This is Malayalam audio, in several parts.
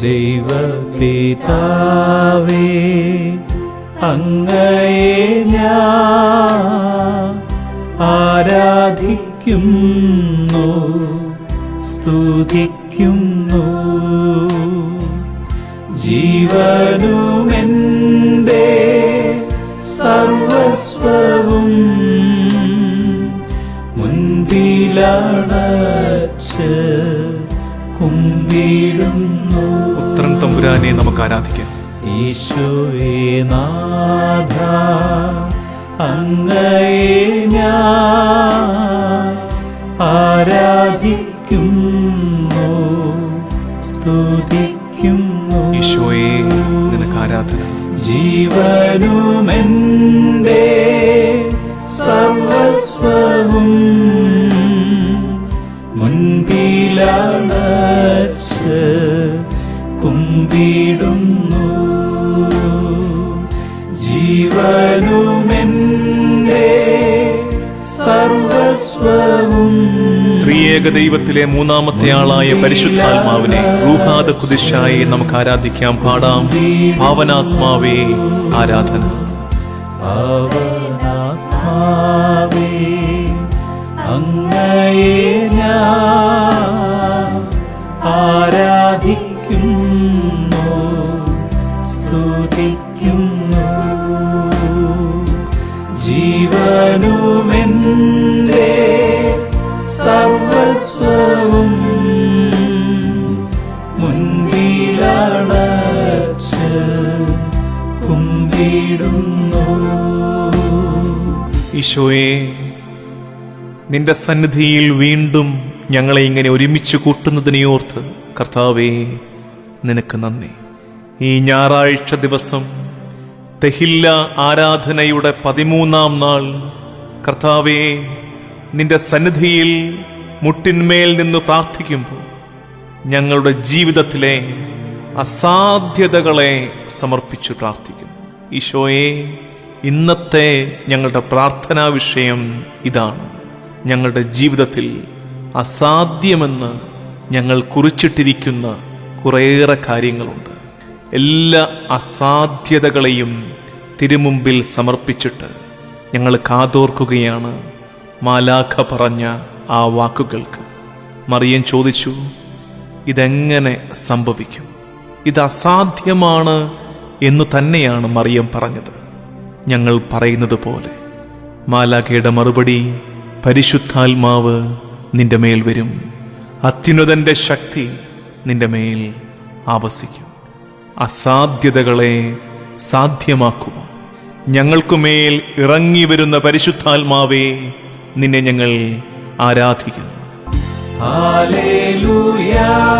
ദൈവപിതാവേ അങ്ങയെ ഞാൻ ആരാധിക്കുന്നു സ്തുതിക്കുന്നു. ജീവനുമെന്റെ സർവസ്വവും മുൻപിലാണ് കുമ്പിടും. തമ്പുരാനെ നമുക്ക് ആരാധിക്കാം. ഈശോനാഥ നാഥ അങ്ങയെ ഞാൻ ആരാധിക്കുന്നു സ്തുതിക്കുന്നു. ഈശോയെ നിനക്ക് ആരാധന. ജീവനുമെന്റെ സർവസ്വവും മുൻപിലണച്ച് ജീവനുമെന്റെ സർവസ്വവും ത്രിയേക ദൈവത്തിലെ മൂന്നാമത്തെ ആളായ പരിശുദ്ധാത്മാവിനെ റൂഹാദ കുതിശായി നമുക്ക് ആരാധിക്കാം. പാടാം. ഭാവനാത്മാവേ ആരാധന. പാവനാത്മാവേ അങ്ങയെ ഞാൻ ആരാധിക്കുന്നു ജീവനുമെന്റെ നിന്റെ സന്നിധിയിൽ വീണ്ടും ഞങ്ങളെ ഇങ്ങനെ ഒരുമിച്ച് കൂട്ടുന്നതിനെ ഓർത്ത് കർത്താവേ നിനക്ക് നന്ദി. ഈ ഞായറാഴ്ച ദിവസം തെഹില്ല ആരാധനയുടെ പതിമൂന്നാം നാൾ കർത്താവേ നിന്റെ സന്നിധിയിൽ മുട്ടിന്മേൽ നിന്ന് പ്രാർത്ഥിക്കുമ്പോൾ ഞങ്ങളുടെ ജീവിതത്തിലെ അസാധ്യതകളെ സമർപ്പിച്ചു പ്രാർത്ഥിക്കുന്നു. ഈശോയെ ഇന്നത്തെ ഞങ്ങളുടെ പ്രാർത്ഥനാ വിഷയം ഇതാണ്. ഞങ്ങളുടെ ജീവിതത്തിൽ അസാധ്യമെന്ന് ഞങ്ങൾ കുറിച്ചിട്ടിരിക്കുന്ന കുറേയേറെ കാര്യങ്ങളുണ്ട്. എല്ലാ അസാധ്യതകളെയും തിരുമുമ്പിൽ സമർപ്പിച്ചിട്ട് ഞങ്ങൾ കാതോർക്കുകയാണ്. മാലാഖ പറഞ്ഞ ആ വാക്കുകൾക്ക്. മറിയൻ ചോദിച്ചു ഇതെങ്ങനെ സംഭവിക്കും? ഇത് അസാധ്യമാണ് എന്ന് തന്നെയാണ് മറിയം പറഞ്ഞത്. ഞങ്ങൾ പറയുന്നത് പോലെ മാലാഖയുടെ മറുപടി പരിശുദ്ധാത്മാവ് നിന്റെ മേൽ വരും. അത്യുന്നതന്റെ ശക്തി നിന്റെ മേൽ ആവസിക്കും. അസാധ്യതകളെ സാധ്യമാക്കുക ഞങ്ങൾക്കുമേൽ ഇറങ്ങി വരുന്ന പരിശുദ്ധാത്മാവേ നിന്നെ ഞങ്ങൾ ആരാധിക്കുന്നു Hallelujah.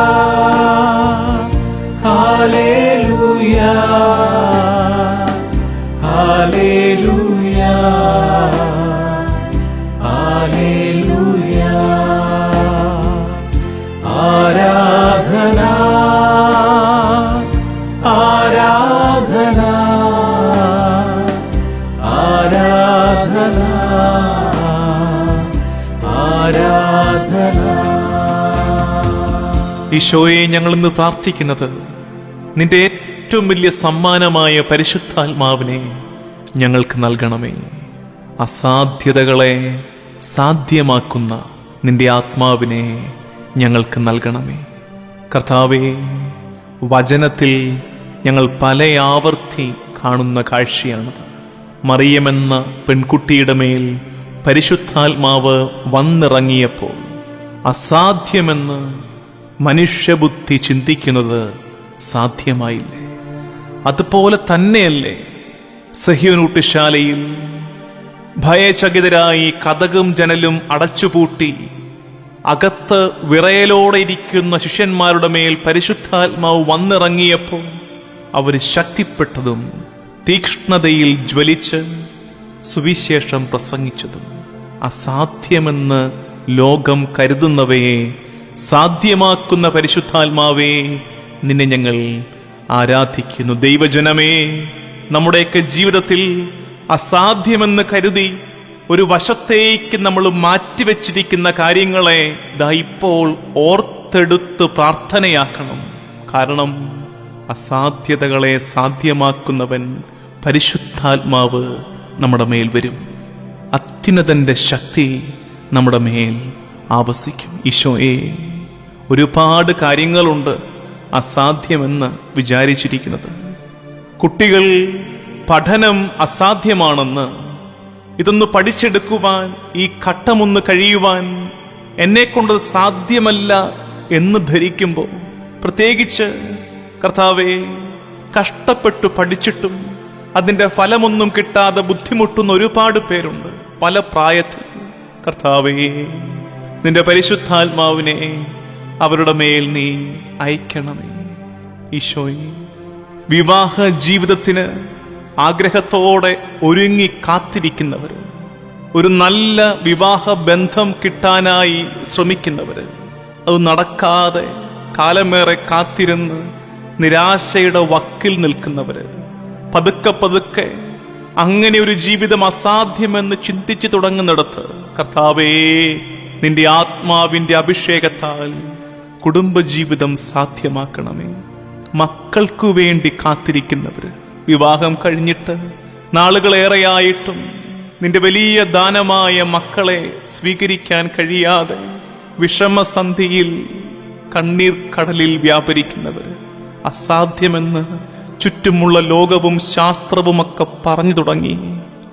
ഈശോയെ ഞങ്ങൾ ഇന്ന് പ്രാർത്ഥിക്കുന്നത് നിന്റെ ഏറ്റവും വലിയ സമ്മാനമായ പരിശുദ്ധാത്മാവിനെ ഞങ്ങൾക്ക് നൽകണമേ. അസാധ്യതകളെ സാധ്യമാക്കുന്ന നിന്റെ ആത്മാവിനെ ഞങ്ങൾക്ക് നൽകണമേ. കർത്താവേ വചനത്തിൽ ഞങ്ങൾ പല ആവർത്തി കാണുന്ന കാഴ്ചയാണത്. മറിയമെന്ന പെൺകുട്ടിയുടെ മേൽ പരിശുദ്ധാത്മാവ് വന്നിറങ്ങിയപ്പോൾ അസാധ്യമെന്ന് മനുഷ്യബുദ്ധി ചിന്തിക്കുന്നത് സാധ്യമായില്ലേ? അതുപോലെ തന്നെയല്ലേ സഹ്യനൂട്ടുശാലയിൽ ഭയചകിതരായി കഥകും ജനലും അടച്ചുപൂട്ടി അകത്ത് വിറയലോടെ ഇരിക്കുന്ന ശിഷ്യന്മാരുടെ മേൽ പരിശുദ്ധാത്മാവ് വന്നിറങ്ങിയപ്പോൾ അവർ ശക്തിപ്പെട്ടതും തീക്ഷ്ണതയിൽ ജ്വലിച്ച് സുവിശേഷം പ്രസംഗിച്ചതും അസാധ്യമെന്ന് ലോകം കരുതുന്നവയെ സാധ്യമാക്കുന്ന പരിശുദ്ധാത്മാവേ നിന്നെ ഞങ്ങൾ ആരാധിക്കുന്നു. ദൈവജനമേ നമ്മുടെയൊക്കെ ജീവിതത്തിൽ അസാധ്യമെന്ന് കരുതി ഒരു വശത്തേക്ക് നമ്മൾ മാറ്റിവെച്ചിരിക്കുന്ന കാര്യങ്ങളെ ദാ ഇപ്പോൾ ഓർത്തെടുത്ത് പ്രാർത്ഥനയാക്കണം. കാരണം അസാധ്യതകളെ സാധ്യമാക്കുന്നവൻ പരിശുദ്ധാത്മാവ് നമ്മുടെ മേൽ വരും. അത്യുന്നതന്റെ ശക്തി നമ്മുടെ മേൽ ആവസിക്കും. ഈശോയെ ഒരുപാട് കാര്യങ്ങളുണ്ട് അസാധ്യമെന്ന് വിചാരിച്ചിരിക്കുന്നത്. കുട്ടികൾ പഠനം അസാധ്യമാണെന്ന് ഇതൊന്ന് പഠിച്ചെടുക്കുവാൻ ഈ ഘട്ടമൊന്ന് കഴിയുവാൻ എന്നെ കൊണ്ട് സാധ്യമല്ല എന്ന് ധരിക്കുമ്പോൾ പ്രത്യേകിച്ച് കർത്താവെ കഷ്ടപ്പെട്ടു പഠിച്ചിട്ടും അതിന്റെ ഫലമൊന്നും കിട്ടാതെ ബുദ്ധിമുട്ടുന്ന ഒരുപാട് പേരുണ്ട്. പല പ്രായത്തിൽ കർത്താവേ നിന്റെ പരിശുദ്ധാത്മാവിനെ അവരുടെ മേൽ നീ അയക്കണമേ. ഈശോയെ വിവാഹ ജീവിതത്തിന് ആഗ്രഹത്തോടെ ഒരുങ്ങി കാത്തിരിക്കുന്നവർ ഒരു നല്ല വിവാഹ ബന്ധം കിട്ടാനായി ശ്രമിക്കുന്നവർ അത് നടക്കാതെ കാലമേറെ കാത്തിരുന്ന് നിരാശയുടെ വക്കിൽ നിൽക്കുന്നവർ പതുക്കെ പതുക്കെ അങ്ങനെ ഒരു ജീവിതം അസാധ്യമെന്ന് ചിന്തിച്ചു തുടങ്ങുന്നിടത്ത് കർത്താവേ നിന്റെ ആത്മാവിന്റെ അഭിഷേകത്താൽ കുടുംബജീവിതം സാധ്യമാക്കണമേ. മക്കൾക്കു വേണ്ടി കാത്തിരിക്കുന്നവർ വിവാഹം കഴിഞ്ഞിട്ട് നാളുകളേറെയായിട്ടും നിന്റെ വലിയ ദാനമായ മക്കളെ സ്വീകരിക്കാൻ കഴിയാതെ വിഷമസന്ധിയിൽ കണ്ണീർ കടലിൽ വ്യാപരിക്കുന്നവർ അസാധ്യമെന്ന് ചുറ്റുമുള്ള ലോകവും ശാസ്ത്രവുമൊക്കെ പറഞ്ഞു തുടങ്ങി.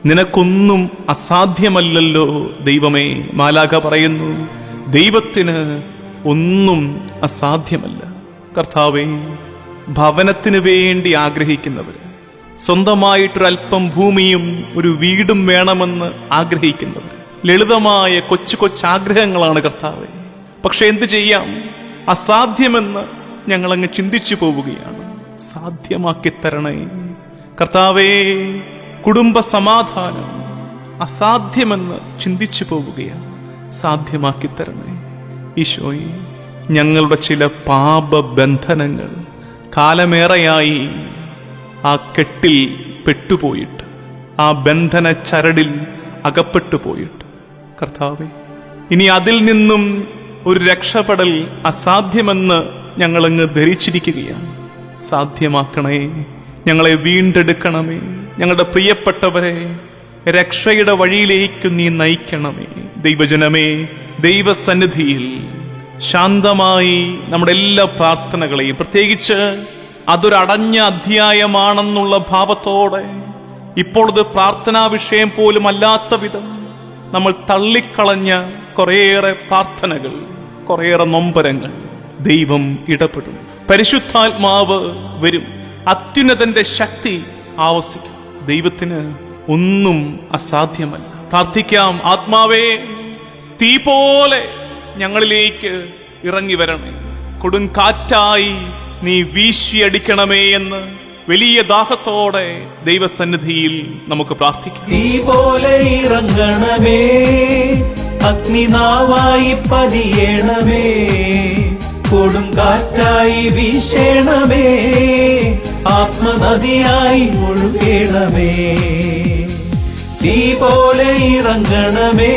നിനക്കൊന്നും അസാധ്യമല്ലല്ലോ ദൈവമേ മാലാഖ പറയുന്നു. ദൈവത്തിന് ഒന്നും അസാധ്യമല്ല. കർത്താവേ ഭവനത്തിന് വേണ്ടി ആഗ്രഹിക്കുന്നവർ സ്വന്തമായിട്ടൊരൽപ്പം ഭൂമിയും ഒരു വീടും വേണമെന്ന് ആഗ്രഹിക്കുന്നവർ ലളിതമായ കൊച്ചു കൊച്ചാഗ്രഹങ്ങളാണ് കർത്താവെ. പക്ഷെ എന്തു ചെയ്യാം? അസാധ്യമെന്ന് ഞങ്ങളങ്ങ് ചിന്തിച്ചു പോവുകയാണ്. സാധ്യമാക്കി തരണേ കർത്താവേ കുടുംബ സമാധാനം അസാധ്യമെന്ന് ചിന്തിച്ചു പോവുകയാണ്. സാധ്യമാക്കി തരണേ ഈശോയെ ഞങ്ങളുടെ ചില പാപബന്ധനങ്ങൾ കാലമേറെയായി ആ കെട്ടിൽ പെട്ടുപോയിട്ട് ആ ബന്ധന ചരടിൽ അകപ്പെട്ടു പോയിട്ട് കർത്താവെ ഇനി അതിൽ നിന്നും ഒരു രക്ഷപ്പെടൽ അസാധ്യമെന്ന് ഞങ്ങളങ്ങ് ധരിച്ചിരിക്കുകയാണ്. സാധ്യമാക്കണേ ഞങ്ങളെ വീണ്ടെടുക്കണമേ. ഞങ്ങളുടെ പ്രിയപ്പെട്ടവരെ രക്ഷയുടെ വഴിയിലേക്ക് നീ നയിക്കണമേ. ദൈവജനമേ ദൈവസന്നിധിയിൽ ശാന്തമായി നമ്മുടെ എല്ലാ പ്രാർത്ഥനകളെയും പ്രത്യേകിച്ച് അതൊരടഞ്ഞ അധ്യായമാണെന്നുള്ള ഭാവത്തോടെ ഇപ്പോൾ ഇത് പ്രാർത്ഥനാ വിഷയം പോലും അല്ലാത്ത വിധം നമ്മൾ തള്ളിക്കളഞ്ഞ കുറേയേറെ പ്രാർത്ഥനകൾ കുറേയേറെ നൊമ്പരങ്ങൾ ദൈവം ഇടപെടും. പരിശുദ്ധാത്മാവ് വരും. അത്യുന്നതന്റെ ശക്തി ആവസിക്കും. ദൈവത്തിന് ഒന്നും അസാധ്യമല്ല. പ്രാർത്ഥിക്കാം ആത്മാവേ തീ പോലെ ഞങ്ങളിലേക്ക് ഇറങ്ങി വരണേ കൊടുങ്കാറ്റായി നീ വീശിയടിക്കണമേ എന്ന് വലിയ ദാഹത്തോടെ ദൈവസന്നിധിയിൽ നമുക്ക് പ്രാർത്ഥിക്കാം. തീ പോലെ ഇറങ്ങണമേ അഗ്നിനാവായി പതിയണമേ കൊടുങ്കാറ്റായി വീശേണമേ ആത്മനദിയായി ഒഴുകണമേ തീ പോലെ ഇറങ്ങണമേ.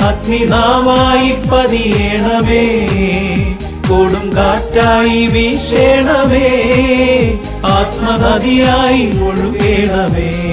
അഗ്നിനാവായി പതിയണമേ. കൊടുങ്കാറ്റായി വീശേണമേ. ആത്മനദിയായി ഒഴുകണമേ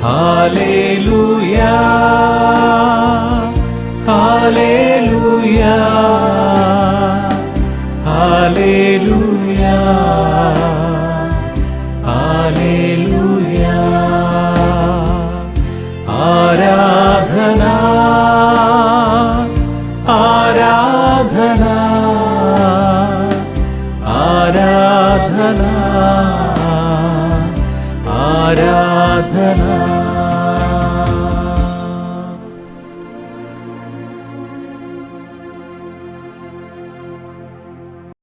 Hallelujah. Hallelujah.